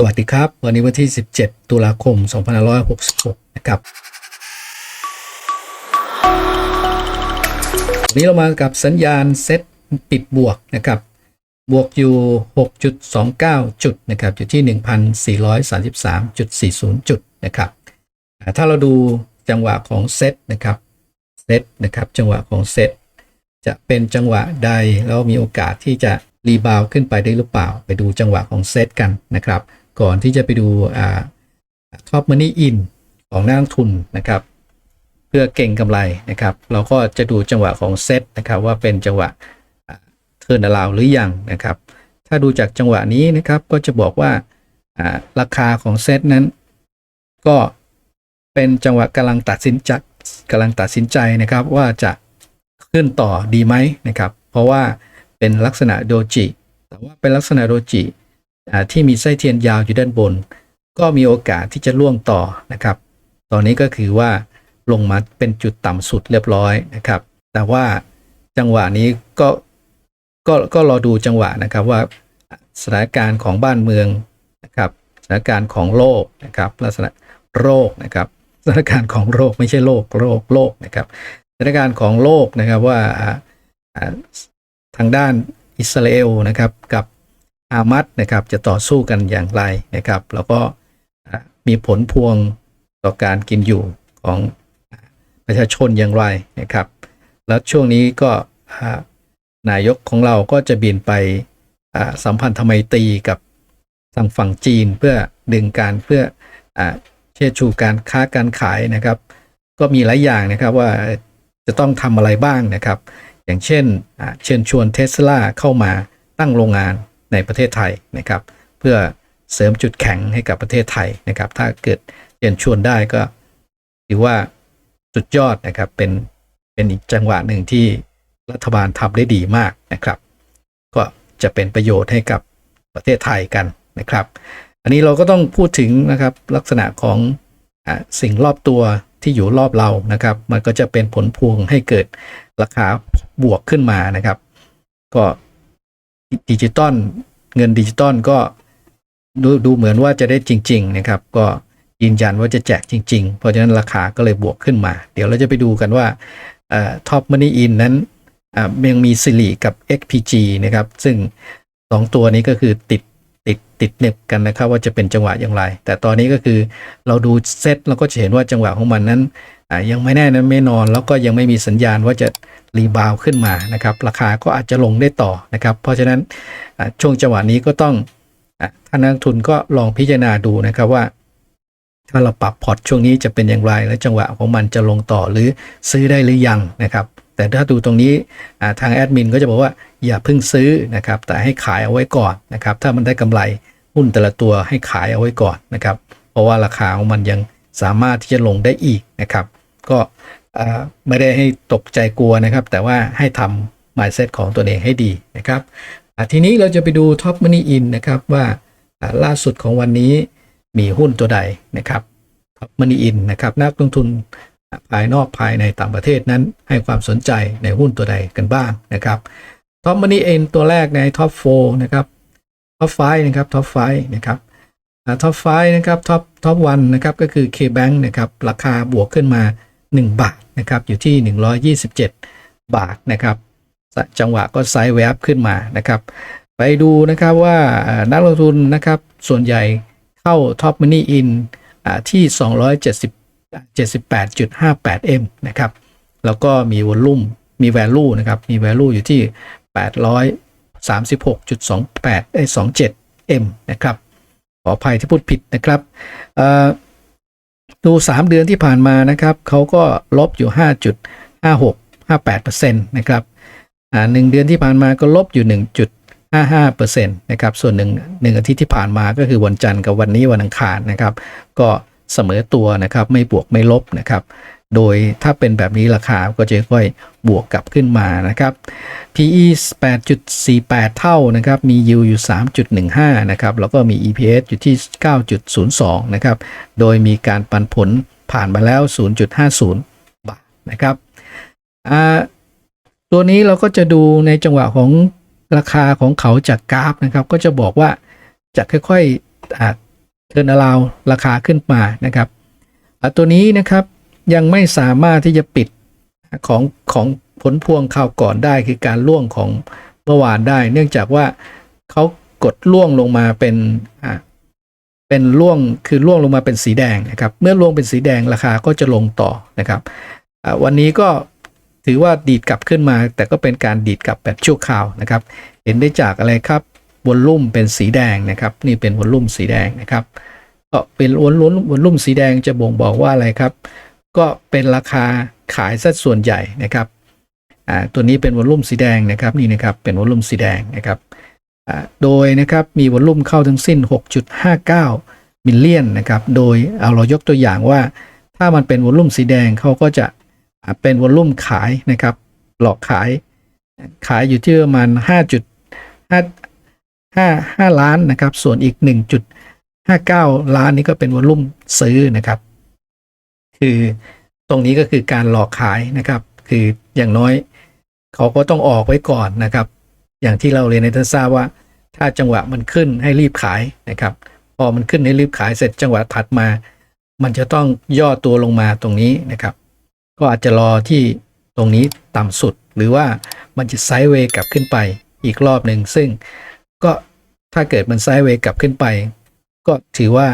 สวัสดีครับ วันนี้วันที่ 17 ตุลาคม 2566 นะครับวันนี้เรามากับสัญญาณเซตปิดบวกนะครับ บวกอยู่ 6.29 จุดนะครับ อยู่ที่ 1,433.40 จุดนะครับ ถ้าเราดูจังหวะของเซตนะครับ เซตนะครับ จังหวะของเซตจะเป็นจังหวะใดแล้วมีโอกาสที่จะรีบาวขึ้นไปได้หรือเปล่า ไปดูจังหวะของเซตกันนะครับ ก่อนที่จะไปดูท็อปมันนี่อินของนักลงทุนนะครับ เพื่อเก่งกำไรนะครับ เราก็จะดูจังหวะของเซตนะครับว่าเป็นจังหวะเทิร์นอลาวหรือยังนะครับ ถ้าดูจากจังหวะนี้นะครับก็จะบอกว่าราคาของเซตนั้น ก็เป็นจังหวะกำลังตัดสินใจกำลังตัดสินใจนะครับว่าจะขึ้นต่อดีไหมนะครับ เพราะว่าเป็นลักษณะโดจิ แต่ว่าเป็นลักษณะโดจิ ที่มีไส้เทียนยาวอยู่ด้านบน ก็มีโอกาสที่จะล่วงต่อนะครับ ตอนนี้ก็คือว่าลงมาเป็นจุดต่ำสุดเรียบร้อยนะครับ แต่ว่าจังหวะนี้ก็ก็ก็รอดูจังหวะนะครับว่าสถานการณ์ของบ้านเมืองนะครับสถานการณ์ของโลกนะครับลักษณะโรคนะครับสถานการณ์ของโรคไม่ใช่โลกโรคโลกนะครับสถานการณ์ของโลกนะครับว่าทางด้านอิสราเอลนะครับกับ ฮามัสนะครับจะต่อสู้กันอย่างไรนะครับ แล้วก็มีผลพวงต่อการกินอยู่ของประชาชนอย่างไรนะครับ แล้วช่วงนี้ก็นายกของเราก็จะบินไปสัมพันธไมตรีกับทางฝั่งจีนเพื่อดึงการเพื่ออเชิดชูการค้าการขายนะครับ ก็มีหลายอย่างนะครับว่าจะต้องทำอะไรบ้างนะครับ อย่างเช่นเชิญชวนเทสลาเข้ามาตั้งโรงงาน ในประเทศไทยนะครับ เพื่อเสริมจุดแข็งให้กับประเทศไทยนะครับ ถ้าเกิดเชิญชวนได้ก็ถือว่าสุดยอดนะครับเป็นเป็นอีกจังหวะหนึ่งที่รัฐบาลทำได้ดีมากนะครับ ก็จะเป็นประโยชน์ให้กับประเทศไทยกันนะครับ อันนี้เราก็ต้องพูดถึงนะครับลักษณะของอสิ่งรอบตัวที่อยู่รอบเรานะครับ มันก็จะเป็นผลพวงให้เกิดราคาบวกขึ้นมานะครับ ก็ ดิจิตอลเงินดิจิตอลก็ดูดูเหมือนว่าจะได้จริง ๆ นะครับ ก็ยืนยันว่าจะแจกจริง ๆ เพราะฉะนั้นราคาก็เลยบวกขึ้นมา เดี๋ยวเราจะไปดูกันว่าท็อปมันนี่อินนั้นยังมีสิริกับ XPG นะครับ ซึ่งสองตัวนี้ก็คือติด ติดเน็บกันนะครับ ว่าจะเป็นจังหวะอย่างไร แต่ตอนนี้ก็คือเราดูเซตเราก็จะเห็นว่าจังหวะของมันนั้นยังไม่แน่นะไม่นอน แล้วก็ยังไม่มีสัญญาณว่าจะรีบาวขึ้นมานะครับ ราคาก็อาจจะลงได้ต่อนะครับ เพราะฉะนั้นช่วงจังหวะนี้ก็ต้องท่านนักทุนก็ลองพิจารณาดูนะครับว่า ถ้าเราปรับพอร์ตช่วงนี้จะเป็นอย่างไร และจังหวะของมันจะลงต่อหรือซื้อได้หรือยังนะครับ แต่ถ้าดูตรงนี้ทางแอดมินก็จะบอกว่าอย่าเพิ่งซื้อนะครับแต่ให้ขายเอาไว้ก่อนนะครับถ้ามันได้กำไรหุ้นแต่ละตัวให้ขายเอาไว้ก่อนนะครับ เพราะว่าราคาของมันยังสามารถที่จะลงได้อีกนะครับ ก็ไม่ได้ให้ตกใจกลัวนะครับ แต่ว่าให้ทำ mindset ของตัวเองให้ดีนะครับทีนี้เราจะไปดู Top Money In นะครับว่าอ่าล่าสุดของวันนี้มีหุ้นตัวใดนะครับ Top Money In นะครับนักลงทุน ภายนอกภายในต่างประเทศนั้นให้ความสนใจในหุ้นตัวใดกันบ้างนะครับ Top Money In ตัวแรกใน Top 4นะครับ Top 5นะครับ Top 5นะครับท็อป5นะครับท็อปท็อปวันนะครับก็คือ KBank นะครับราคาบวกขึ้นมา 1 บาทนะครับอยู่ที่ 127 บาทนะครับจังหวะก็ไซด์แวบขึ้นมานะครับไปดูนะครับว่านักลงทุนนะครับส่วนใหญ่เข้า Top Money In อ่าที่ 270 78.58M นะครับ แล้วก็มีวอลลุ่ม มี value นะครับ มี value อยู่ที่ 836.28เอ้ย 27M นะครับ ขออภัยที่พูดผิดนะครับดู 3 เดือนที่ผ่านมานะครับ เขาก็ลบอยู่ 5.5658%นะครับหนึ่งเดือนที่ผ่านมาก็ลบอยู่ 1.55%นะครับ ส่วนหนึ่งหนึ่งอาทิตย์ที่ผ่านมาก็คือวันจันทร์กับวันนี้วันอังคารนะครับ ก็ เสมอตัวนะครับ ไม่บวกไม่ลบนะครับ โดยถ้าเป็นแบบนี้ราคาก็จะค่อยบวกกลับขึ้นมานะครับ PE 8.48 เท่านะครับ มี yield อยู่ 3.15 นะครับ แล้วก็มี EPS อยู่ที่ 9.02 นะครับ โดยมีการปันผลผ่านมาแล้ว 0.50 บาทนะครับ ตัวนี้เราก็จะดูในจังหวะของราคาของเขาจากกราฟนะครับ ก็จะบอกว่าจะค่อยๆ เทิร์นาราวราคาขึ้นมานะครับตัวนี้นะครับยังไม่สามารถที่จะปิดของของผลพวงข่าวก่อนได้คือการล่วงของเมื่อวานได้ เนื่องจากว่าเขากดล่วงลงมาเป็นอ่าเป็นล่วงคือล่วงลงมาเป็นสีแดงนะครับ เมื่อล่วงเป็นสีแดงราคาก็จะลงต่อนะครับวันนี้ก็ถือว่าดีดกลับขึ้นมา แต่ก็เป็นการดีดกลับแบบชั่วคราวนะครับ เห็นได้จากอะไรครับ วอลลุ่มเป็นสีแดงนะครับ นี่เป็นวอลลุ่มสีแดงนะครับ ก็เป็นวอลลุ่มวอลลุ่มสีแดงจะบ่งบอกว่าอะไรครับ ก็เป็นราคาขายสัดส่วนใหญ่นะครับอ่าตัวนี้เป็นวอลลุ่มสีแดงนะครับนี่นะครับเป็นวอลลุ่มสีแดงนะครับอ่าโดยนะครับมีวอลลุ่มเข้าทั้งสิ้น 6.59 มิลเลียนนะครับ โดยเอาเรายกตัวอย่างว่า ถ้ามันเป็นวอลลุ่มสีแดงเขาก็จะเป็นวอลลุ่มขายนะครับ หลอกขายขายอยู่ที่ประมาณ5.5 5 5 ล้านนะครับ ส่วนอีก 1.59 ล้านนี้ก็เป็นวอลุ่มซื้อนะครับ คือตรงนี้ก็คือการหลอกขายนะครับ คืออย่างน้อยเขาก็ต้องออกไว้ก่อนนะครับ อย่างที่เราเรียนในทัศราบว่า ถ้าจังหวะมันขึ้นให้รีบขายนะครับ พอมันขึ้นให้รีบขายเสร็จจังหวะถัดมา มันจะต้องย่อตัวลงมาตรงนี้นะครับ ก็อาจจะรอที่ตรงนี้ต่ำสุด หรือว่ามันจะไซด์เวย์กลับขึ้นไปอีกรอบหนึ่งซึ่ง ก็ถ้าเกิดมันไซด์เวย์กลับขึ้นไป ก็ถือว่า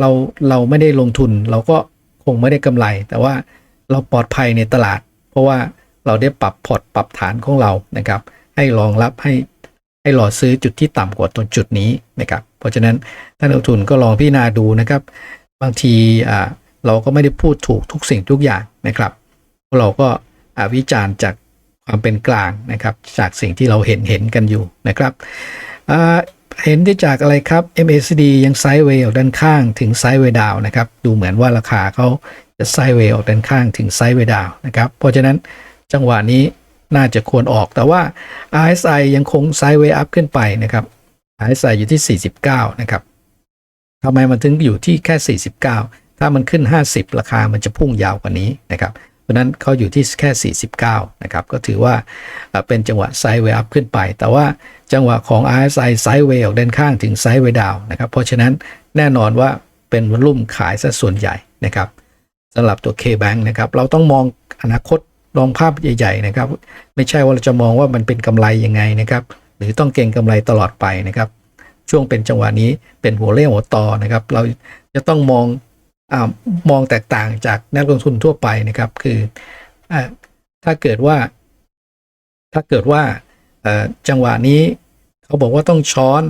เราเราไม่ได้ลงทุน เราก็คงไม่ได้กำไร แต่ว่าเราปลอดภัยในตลาด เพราะว่าเราได้ปรับพอร์ตปรับฐานของเรานะครับ ให้รองรับให้ให้รอซื้อจุดที่ต่ำกว่าตรงจุดนี้นะครับ เพราะฉะนั้นท่านนักลงทุนก็ลองพิจารณาดูนะครับ บางทีอ่าเราก็ไม่ได้พูดถูกทุกสิ่งทุกอย่างนะครับ เราก็วิจารณ์จาก ความเป็นกลางนะครับจากสิ่งที่เราเห็นเห็นกันอยู่นะครับเห็นได้จากอะไรครับ MACD ยังไซด์เวย์ออกด้านข้างถึงไซด์เวย์ดาวนะครับดูเหมือนว่าราคาเขาจะไซด์เวย์ออกด้านข้างถึงไซด์เวย์ดาวนะครับเพราะฉะนั้นจังหวะนี้น่าจะควรออกแต่ว่า RSI ยังคงไซด์เวย์อัพขึ้นไปนะครับ RSI อยู่ที่ 49 นะครับทำไมมันถึงอยู่ที่แค่ 49 ถ้ามันขึ้น 50 ราคามันจะพุ่งยาวกว่านี้นะครับ เพราะนั้นเขาอยู่ที่แค่ 49 นะครับ ก็ถือว่าเป็นจังหวะไซด์เวย์อัพขึ้นไป แต่ว่าจังหวะของ RSI ไซด์เวย์ออกด้านข้างถึงไซด์เวย์ดาวนะครับ เพราะฉะนั้นแน่นอนว่าเป็นวอลุ่มขายซะส่วนใหญ่นะครับสำหรับตัว K-Bank นะครับ เราต้องมองอนาคตลองภาพใหญ่ๆนะครับ ไม่ใช่ว่าเราจะมองว่ามันเป็นกำไรยังไงนะครับ หรือต้องเก็งกำไรตลอดไปนะครับ ช่วงเป็นจังหวะนี้เป็นหัวเรี่ยวหัวต่อนะครับ เราจะต้องมอง มองแตกต่างจากนักลงทุนทั่วไปนะครับ คืออถ้าเกิดว่า ถ้าเกิดว่าจังหวะนี้เขาบอกว่าต้องช้อน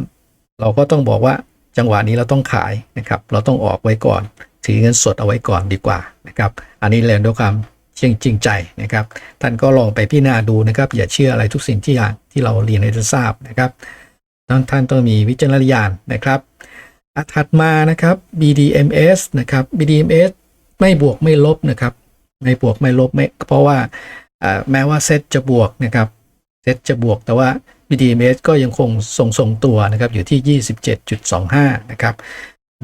เราก็ต้องบอกว่าจังหวะนี้เราต้องขายนะครับ เราต้องออกไว้ก่อน ถือเงินสดเอาไว้ก่อนดีกว่านะครับ อันนี้เรียนด้วยความจริงจริงใจนะครับ ท่านก็ลองไปพิจารณาดูนะครับ อย่าเชื่ออะไรทุกสิ่งที่อย่างที่เราเรียนให้ท่านทราบนะครับท่านท่านต้องมีวิจารณญาณนะครับ ถัดมานะครับ BDMs นะครับ BDMs ไม่บวกไม่ลบนะครับ ไม่บวกไม่ลบไม่เพราะว่าแม้ว่าเซตจะบวกนะครับเซตจะบวกแต่ว่า BDMs ก็ยังคงทรงทรงตัวนะครับอยู่ที่ 27.25 นะครับ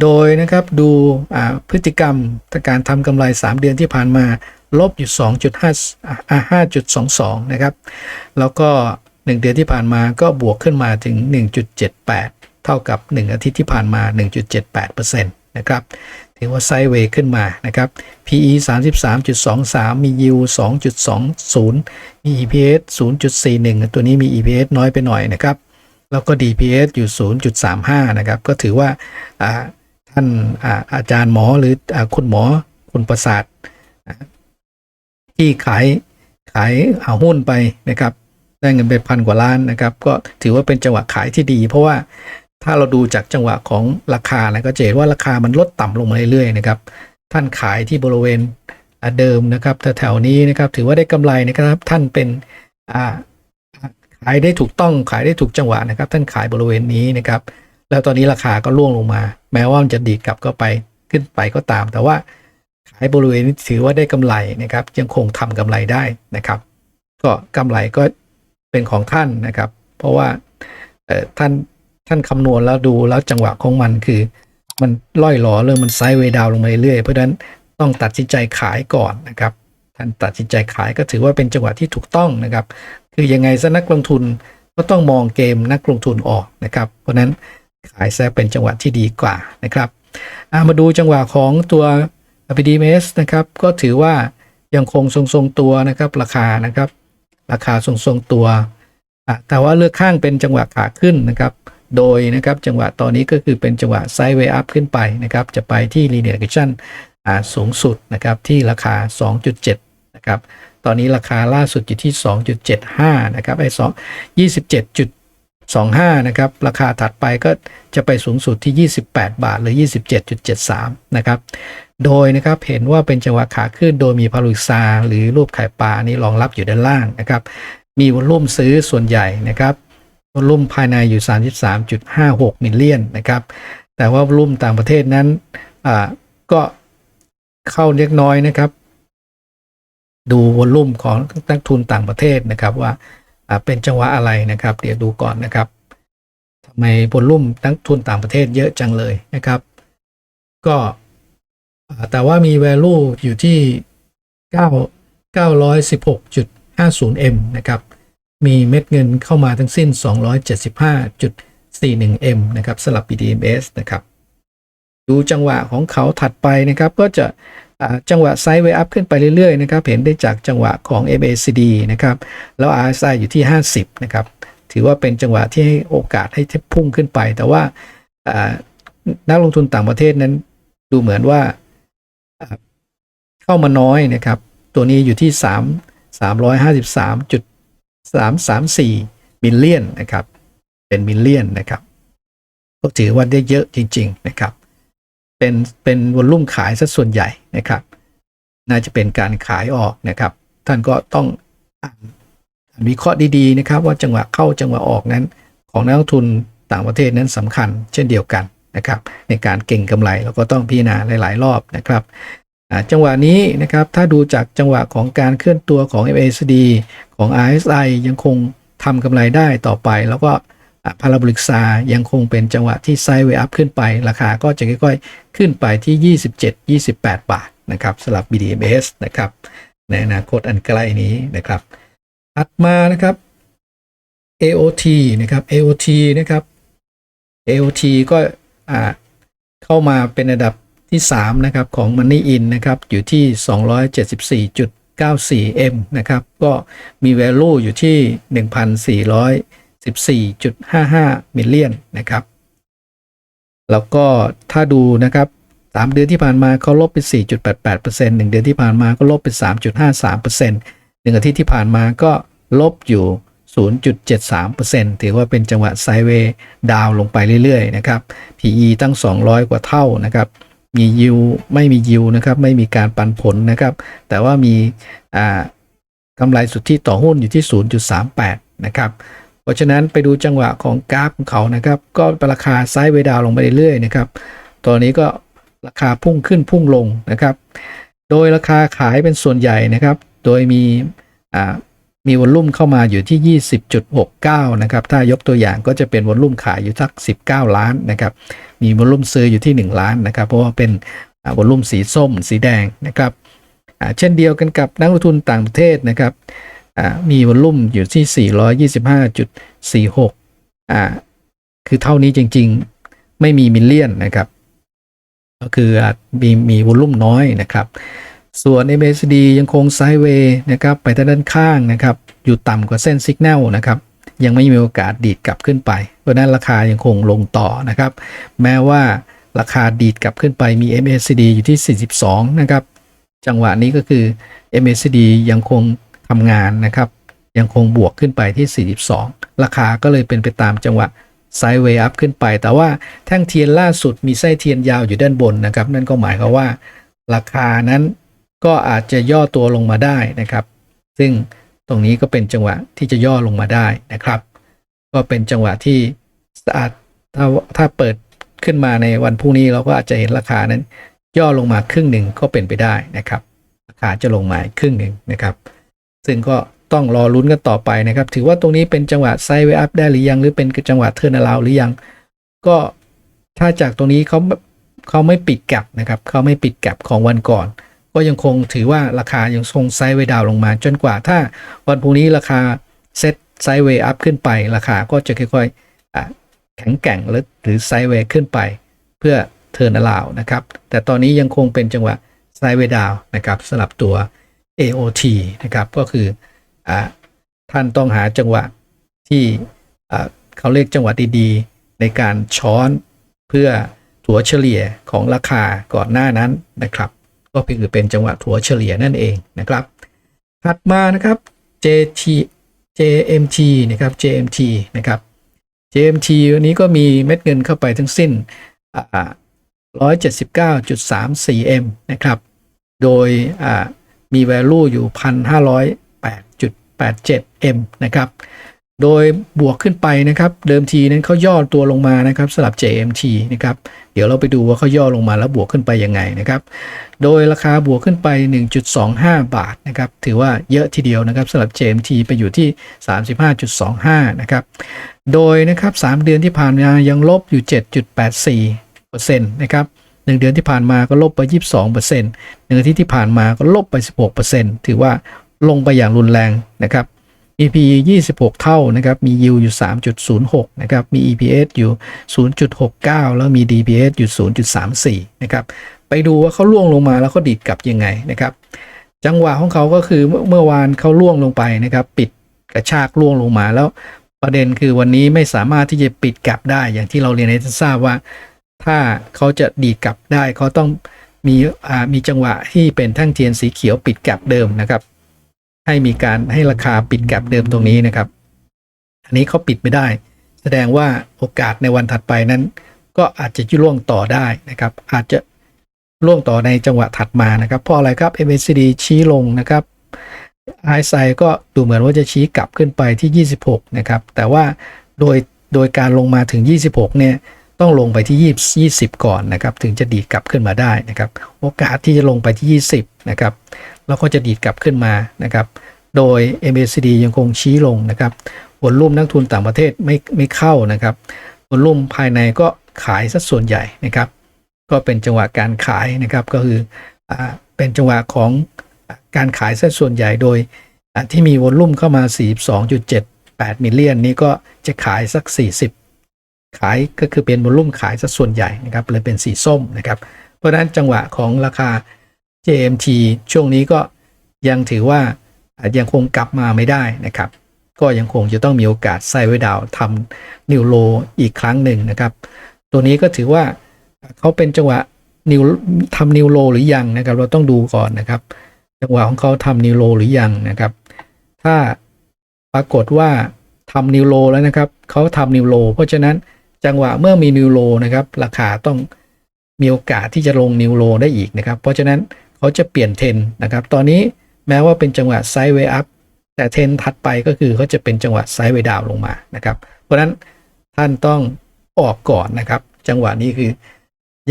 โดยนะครับดูพฤติกรรมการทำกำไร 3 เดือนที่ผ่านมา ลบอยู่ 2.5อ่า5.22 นะครับ แล้วก็ 1 เดือนที่ผ่านมาก็บวกขึ้นมาถึง 1.78 เท่ากับ 1 อาทิตย์ที่ผ่านมา 1.78%นะครับถือว่าไซด์เวย์ขึ้นมานะครับ PE 33.23 มี yield 2.20 มี EPS 0.41 ตัวนี้มี EPS น้อยไปหน่อยนะครับ แล้วก็ DPS อยู่ 0.35 นะครับ ก็ถือว่าท่านอาอาจารย์หมอหรืออคุณหมอคุณประสาท ที่ขายขายเอาหุ้นไปนะครับ ได้เงินไปพันกว่าล้านนะครับ ก็ถือว่าเป็นจังหวะขายที่ดี เพราะว่า ถ้าเราดูจากจังหวะของราคานะก็จะเห็นว่าราคามันลดต่ำลงมาเรื่อยๆนะครับ ท่านขายที่บริเวณเดิมนะครับแถวๆนี้นะครับถือว่าได้กำไรนะครับท่านเป็นขายได้ถูกต้องขายได้ถูกจังหวะนะครับ ท่านขายบริเวณนี้นะครับ แล้วตอนนี้ราคาก็ร่วงลงมา แม้ว่ามันจะดีดกลับก็ไปขึ้นไปก็ตาม แต่ว่าขายบริเวณนี้ถือว่าได้กำไรนะครับ ยังคงทำกำไรได้นะครับ ก็กำไรก็เป็นของท่านนะครับ เพราะว่าท่าน ท่านคำนวณแล้วดูแล้วจังหวะของมันคือ มันล่อยหลอเรื่องมันไซด์เวดาวลงมาเรื่อยๆเพราะฉะนั้นต้องตัดสินใจขายก่อนนะครับท่านตัดสินใจขายก็ถือว่าเป็นจังหวะที่ถูกต้องนะครับ คือยังไงซะนักลงทุนก็ต้องมองเกมนักลงทุนออกนะครับ เพราะนั้นขายแซะเป็นจังหวะที่ดีกว่านะครับอะมาดูจังหวะของตัว BDMs นะครับ ก็ถือว่ายังคงทรงๆตัวนะครับราคานะครับ ราคาทรงๆตัว แต่ว่าเลือกข้างเป็นจังหวะขาขึ้นนะครับ โดยนะครับจังหวะตอนนี้ก็คือเป็นจังหวะไซด์เวย์อัพขึ้นไปนะครับจะไปที่ linear regression อ่าสูงสุดนะครับที่ราคา 2.7 นะครับ ตอนนี้ราคาล่าสุดอยู่ที่ 2.75 นะครับไอ้สอง27.25 นะครับ ราคาถัดไปก็จะไปสูงสุดที่ 28 บาท หรือ 27.73 นะครับ โดยนะครับเห็นว่าเป็นจังหวะขาขึ้นโดยมีพารุซาหรือรูปไข่ปลานี่รองรับอยู่ด้านล่างนะครับ มีวอลุ่มซื้อส่วนใหญ่นะครับ วอลลุ่มภายในอยู่ 33.56 มิลเลียนนะครับ แต่ว่าวอลลุ่มต่างประเทศนั้นอ่าก็เข้าเล็กน้อยนะครับ ดูวอลลุ่มของนักทุนต่างประเทศนะครับว่าอ่าเป็นจังหวะอะไรนะครับ เดี๋ยวดูก่อนนะครับทำไมวอลลุ่มนักทุนต่างประเทศเยอะจังเลยนะครับ ก็อ่าแต่ว่ามี value อยู่ที่ 9 916.50M นะครับ มีเม็ดเงินเข้ามาทั้งสิ้น 275.41M นะครับสลับ BDMs นะครับ ดูจังหวะของเขาถัดไปนะครับ ก็จะจังหวะไซด์เวอัพขึ้นไปเรื่อยๆนะครับ เห็นได้จากจังหวะของ MACD นะครับ แล้ว RSI อยู่ที่ 50 นะครับ ถือว่าเป็นจังหวะที่ให้โอกาสให้พุ่งขึ้นไป แต่ว่านักลงทุนต่างประเทศนั้นดูเหมือนว่าเข้ามาน้อยนะครับ ตัวนี้อยู่ที่ 3 334มิลเลียนนะครับ เป็นมิลเลียนนะครับ ก็ถือว่าได้เยอะจริง ๆ นะครับ เป็นเป็นวอลลุ่มขายซะส่วนใหญ่นะครับ น่าจะเป็นการขายออกนะครับ ท่านก็ต้องอ่านวิเคราะห์ดีๆนะครับ ว่าจังหวะเข้าจังหวะออกนั้น ของนักลงทุนต่างประเทศนั้นสำคัญ เช่นเดียวกันนะครับ ในการเก่งกำไรเราก็ต้องพิจารณาหลาย ๆ รอบนะครับ จังหวะนี้นะครับถ้าดูจากจังหวะของการเคลื่อนตัวของ MACD ของ RSI ยังคงทำกำไรได้ต่อไป แล้วก็พาราบริกซายังคงเป็นจังหวะที่ไซด์เวย์อัพขึ้นไป ราคาก็จะค่อยๆ ขึ้นไปที่ 27-28 บาทนะครับสำหรับ BDMs นะครับในอนาคตอันใกล้นี้นะครับถัดมานะครับ AOT นะครับ AOT นะครับ AOT ก็เข้ามาเป็นระดับ ที่3นะครับของ Money In นะครับอยู่ที่ 274.94M นะครับก็มี value อยู่ที่ 1,414.55 มิลเลียนนะครับแล้วก็ถ้าดูนะครับ3เดือนที่ผ่านมาเขาลบไป 4.88% 1 เดือนที่ผ่านมาก็ลบไป 3.53% 1 อาทิตย์ที่ผ่านมาก็ลบอยู่ 0.73%ถือว่าเป็นจังหวะไซเวดาวลงไปเรื่อยๆนะครับ PE ตั้ง 200 กว่าเท่านะครับ มียิวไม่มียิวนะครับ ไม่มีการปันผลนะครับ แต่ว่ามีกำไรสุทธิต่อหุ้นอยู่ที่ 0.38 นะครับ เพราะฉะนั้นไปดูจังหวะของกราฟของเขานะครับ ก็เป็นราคาไซด์เวดาวลงไปเรื่อยๆนะครับ ตอนนี้ก็ราคาพุ่งขึ้นพุ่งลงนะครับ โดยราคาขายเป็นส่วนใหญ่นะครับ โดยมี มีวอลลุ่มเข้ามาอยู่ที่ 20.69 นะครับ ถ้ายกตัวอย่างก็จะเป็นวอลลุ่มขายอยู่ทัก 19 ล้านนะครับ มีวอลลุ่มซื้ออยู่ที่ 1 ล้านนะครับ เพราะว่าเป็นวอลลุ่มสีส้ม สีแดงนะครับ เช่นเดียวกันกับนักลงทุนต่างประเทศนะครับ มีวอลลุ่มอยู่ที่ 425.46อ่าคือเท่านี้จริงๆ ไม่มีมิลเลียนนะครับ ก็คือมีมีวอลลุ่มน้อยนะครับ ส่วน MACD ยังคงไซด์เวย์นะครับไปทางด้านข้างนะครับ อยู่ต่ำกว่าเส้นสัญญาณนะครับยังไม่มีโอกาสดีดกลับขึ้นไป เพราะนั้นราคายังคงลงต่อนะครับ แม้ว่าราคาดีดกลับขึ้นไปมี MACD อยู่ที่ 42 นะครับ จังหวะนี้ก็คือ MACD ยังคงทำงานนะครับ ยังคงบวกขึ้นไปที่ 42 ราคาก็เลยเป็นไปตามจังหวะไซด์เวย์อัพขึ้นไป แต่ว่าแท่งเทียนล่าสุดมีไส้เทียนยาวอยู่ด้านบนนะครับ นั่นก็หมายความว่า ราคานั้น ก็อาจจะย่อตัวลงมาได้นะครับ ซึ่งตรงนี้ก็เป็นจังหวะที่จะย่อลงมาได้นะครับ ก็เป็นจังหวะที่สะอาจถ้าถ้าเปิดขึ้นมาในวันพรุ่งนี้เราก็อาจจะเห็นราคานั้น ย่อลงมาครึ่งหนึ่งก็เป็นไปได้นะครับ ราคาจะลงมาครึ่งหนึ่งนะครับ ซึ่งก็ต้องรอลุ้นกันต่อไปนะครับ ถือว่าตรงนี้เป็นจังหวะไซด์เวอัพได้หรือยัง หรือเป็นจังหวะเทอร์นาลาวหรือยัง ก็ถ้าจากตรงนี้เขาเขาไม่ปิดกลับนะครับเขาไม่ปิดกลับของวันก่อน ก็ยังคงถือว่าราคายังคงไซด์เวย์ดาวลงมา จนกว่าถ้าวันพรุ่งนี้ราคาเซ็ตไซด์เวย์อัพขึ้นไปราคาก็จะค่อยๆแข็งแกร่งหรือหรือไซด์เวย์ขึ้นไป เพื่อเทิร์นอลาวนะครับ แต่ตอนนี้ยังคงเป็นจังหวะไซด์เวย์ดาวนะครับสำหรับตัว AOT นะครับก็คืออท่านต้องหาจังหวะที่เขาเรียกจังหวะดีๆ ในการช้อนเพื่อถัวเฉลี่ยของราคาก่อนหน้านั้นนะครับ ก็คือเป็นจังหวะถัวเฉลี่ยนั่นเองนะครับ ถัดมานะครับ JT JMT นะครับ JMT นะครับ JMT วันนี้ก็มีเม็ดเงินเข้าไปทั้งสิ้น 179.34M นะครับ โดยมี value อยู่ 1,508.87M นะครับ โดยบวกขึ้นไปนะครับ เดิมทีนั้นเขาย่อตัวลงมานะครับสำหรับ JMT นะครับ เดี๋ยวเราไปดูว่าเขาย่อลงมาแล้วบวกขึ้นไปยังไงนะครับ โดยราคาบวกขึ้นไป 1.25 บาทนะครับ ถือว่าเยอะทีเดียวนะครับสำหรับ JMT ไปอยู่ที่ 35.25 นะครับ โดยนะครับ 3 เดือนที่ผ่านมายังลบอยู่ 7.84%นะครับ1เดือนที่ผ่านมาก็ลบไป 22%หนึ่งอาทิตย์ที่ผ่านมาก็ลบไป 16%ถือว่าลงไปอย่างรุนแรงนะครับ EP 26 เท่านะครับ มี yield อยู่ 3.06 นะครับ มี EPS อยู่ 0.69 แล้วมี DPS อยู่ 0.34 นะครับ ไปดูว่าเขาล่วงลงมาแล้วเขาดีดกลับยังไงนะครับ จังหวะของเขาก็คือเมื่อวานเขาล่วงลงไปนะครับ ปิดกระชากล่วงลงมาแล้วประเด็นคือวันนี้ไม่สามารถที่จะปิดกลับได้อย่างที่เราเรียนให้ท่ทราบว่า ถ้าเขาจะดีดกลับได้เขาต้องมีมีจังหวะที่เป็นแท่งเทียนสีเขียวปิดกลับเดิมนะครับ ให้มีการให้ราคาปิดแกลบเดิมตรงนี้นะครับ อันนี้เขาปิดไม่ได้ แสดงว่าโอกาสในวันถัดไปนั้น ก็อาจจะล่วงต่อได้นะครับ อาจจะล่วงต่อในจังหวะถัดมานะครับ เพราะอะไรครับ MACD ชี้ลงนะครับไฮไซก็ดูเหมือนว่าจะชี้กลับขึ้นไปที่ 26 นะครับ แต่ว่าโดยโดยการลงมาถึง 26 เนี่ยต้องลงไปที่ 20 20ก่อนนะครับ ถึงจะดีดกลับขึ้นมาได้นะครับ โอกาสที่จะลงไปที่ 20 นะครับ แล้วก็จะดีดกลับขึ้นมานะครับ โดย MACD ยังคงชี้ลงนะครับวอลลุ่มนักทุนต่างประเทศไม่ไม่เข้านะครับวอลลุ่มภายในก็ขายสัดส่วนใหญ่นะครับ ก็เป็นจังหวะการขายนะครับก็คืออ่าเป็นจังหวะของการขายสัดส่วนใหญ่โดยอ่าที่มีวอลลุ่มเข้ามา 42.78 มิลเลียนนี้ก็จะขายสัก 40 ขายก็คือเป็นวอลลุ่มขายสัดส่วนใหญ่นะครับเลยเป็นสีส้มนะครับ เพราะฉะนั้นจังหวะของราคา JMT ช่วงนี้ก็ยังถือว่ายังคงกลับมาไม่ได้นะครับ ก็ยังคงจะต้องมีโอกาสไซด์ไวดาวทำนิวโลอีกครั้งหนึ่งนะครับ ตัวนี้ก็ถือว่าเขาเป็นจังหวะนิวทำนิวโลหรือยังนะครับ เราต้องดูก่อนนะครับ จังหวะของเขาทำนิวโลหรือยังนะครับ ถ้าปรากฏว่าทำนิวโลแล้วนะครับเขาทำนิวโลเพราะฉะนั้นจังหวะเมื่อมีนิวโลนะครับ ราคาต้องมีโอกาสที่จะลงนิวโลได้อีกนะครับ เพราะฉะนั้น เขาจะเปลี่ยนเทนนะครับ ตอนนี้แม้ว่าเป็นจังหวะไซด์เวย์อัพแต่เทนถัดไปก็คือเขาจะเป็นจังหวะไซด์เวย์ดาวลงมานะครับ เพราะฉะนั้นท่านต้องออกก่อนนะครับ จังหวะนี้คือ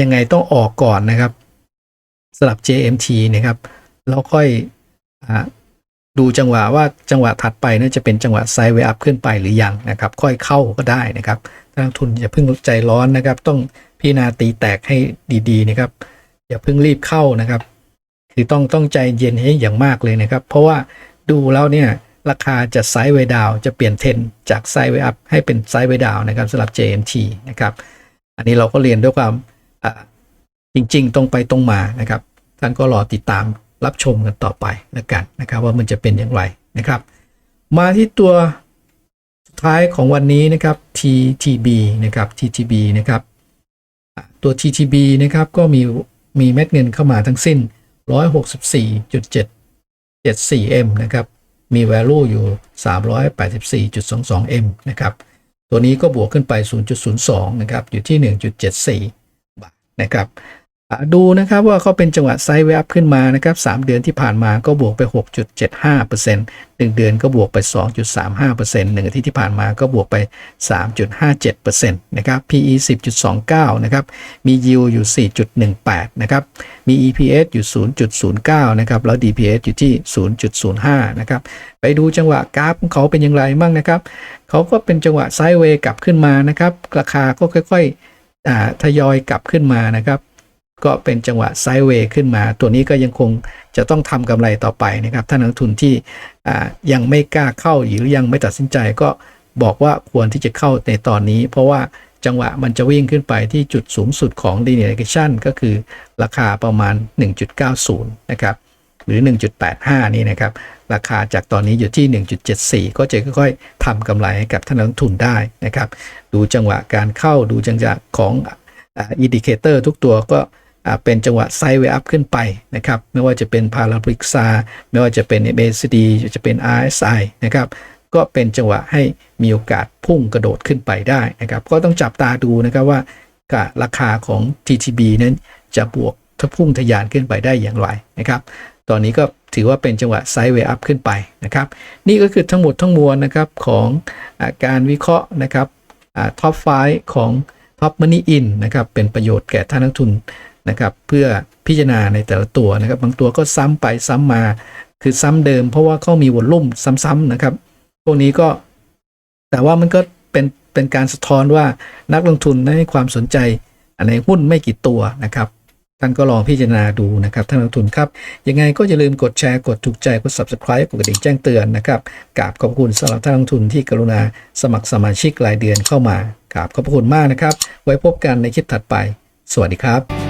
ยังไงต้องออกก่อนนะครับสำหรับ JMT นะครับแล้วค่อยอดูจังหวะว่าจังหวะถัดไปนั้นจะเป็นจังหวะไซด์เวย์อัพขึ้นไปหรือยังนะครับ ค่อยเข้าก็ได้นะครับนักลงทุนอย่าเพิ่งใจร้อนนะครับ ต้องพิจารณาตีแตกให้ดีๆนะครับ อย่าเพิ่งรีบเข้านะครับ คือต้องต้องใจเย็นให้อย่างมากเลยนะครับ เพราะว่าดูแล้วเนี่ยราคาจะไซด์เวดาวจะเปลี่ยนเทรนจากไซด์เวอัพให้เป็นไซด์เวดาวนะครับสำหรับ JMT นะครับ อันนี้เราก็เรียนด้วยความจริงๆ ตรงไปตรงมานะครับ ท่านก็รอติดตามรับชมกันต่อไปแล้วกันนะครับ ว่ามันจะเป็นอย่างไรนะครับ มาที่ตัวสุดท้ายของวันนี้นะครับ TTB นะครับ TTB นะครับตัว TTB นะครับก็มีมีเม็ดเงินเข้ามาทั้งสิ้น 164.774M นะครับ มี value อยู่ 384.22M นะครับ ตัวนี้ก็บวกขึ้นไป 0.02 นะครับ อยู่ที่ 1.74 บาทนะครับ ดูนะครับว่าเขาเป็นจังหวะไซด์เวย์อัพขึ้นมานะครับ3เดือนที่ผ่านมาก็บวกไป 6.75% 1 เดือนก็บวกไป 2.35% 1อาทิตย์ที่ผ่านมาก็บวกไป 3.57%นะครับ PE 10.29 นะครับ มี yield อยู่ 4.18 นะครับ มี EPS อยู่ 0.09 นะครับ แล้ว DPS อยู่ที่ 0.05 นะครับ ไปดูจังหวะกราฟของเขาเป็นอย่างไรบ้างนะครับ เขาก็เป็นจังหวะไซด์เวย์กลับขึ้นมานะครับ ราคาก็ค่อยๆอ่าทยอยกลับขึ้นมานะครับ ก็เป็นจังหวะไซด์เวย์ขึ้นมา ตัวนี้ก็ยังคงจะต้องทำกำไรต่อไปนะครับ ถ้านักลงทุนที่ยังไม่กล้าเข้าหรือยังไม่ตัดสินใจก็บอกว่าควรที่จะเข้าในตอนนี้ เพราะว่าจังหวะมันจะวิ่งขึ้นไปที่จุดสูงสุดของ linear regression ก็คือราคาประมาณ 1.90 นะครับ หรือ 1.85 นี่นะครับ ราคาจากตอนนี้อยู่ที่ 1.74 ก็จะค่อยๆทำกำไรให้กับท่านนักลงทุนได้นะครับ ดูจังหวะการเข้าดูจังหวะของอินดิเคเตอร์ทุกตัวก็ เป็นจังหวะไซด์เวอัพขึ้นไปนะครับไม่ว่าจะเป็นพาราบริกซาไม่ว่าจะเป็น MACD จะเป็น RSI นะครับก็เป็นจังหวะให้มีโอกาสพุ่งกระโดดขึ้นไปได้นะครับก็ต้องจับตาดูนะครับว่าราคาของ TTB นั้นจะบวกถ้าพุ่งทะยานขึ้นไปได้อย่างไรนะครับ ตอนนี้ก็ถือว่าเป็นจังหวะไซด์เวย์อัพขึ้นไปนะครับ นี่ก็คือทั้งหมดทั้งมวลนะครับของอาการวิเคราะห์นะครับท็อปไฟของท็อปมันนี่อินนะครับเป็นประโยชน์แก่ท่านนักทุน นะครับเพื่อพิจารณาในแต่ละตัวนะครับ บางตัวก็ซ้ำไปซ้ำมา คือซ้ำเดิม เพราะว่าเขามีวอลลุ่มซ้ำๆนะครับ พวกนี้ก็ แต่ว่ามันก็เป็นเป็นการสะท้อนว่านักลงทุนให้ความสนใจในหุ้นไม่กี่ตัวนะครับท่านก็ลองพิจารณาดูนะครับท่านนักลงทุนครับยังไงก็อย่าลืมกดแชร์กดถูกใจกด subscribe กดกระดิ่งแจ้งเตือนนะครับกราบขอบคุณสำหรับท่านนักลงทุนที่กรุณาสมัครสมาชิกรายเดือนเข้ามากราบขอบพระคุณมากนะครับ ไว้พบกันในคลิปถัดไป สวัสดีครับ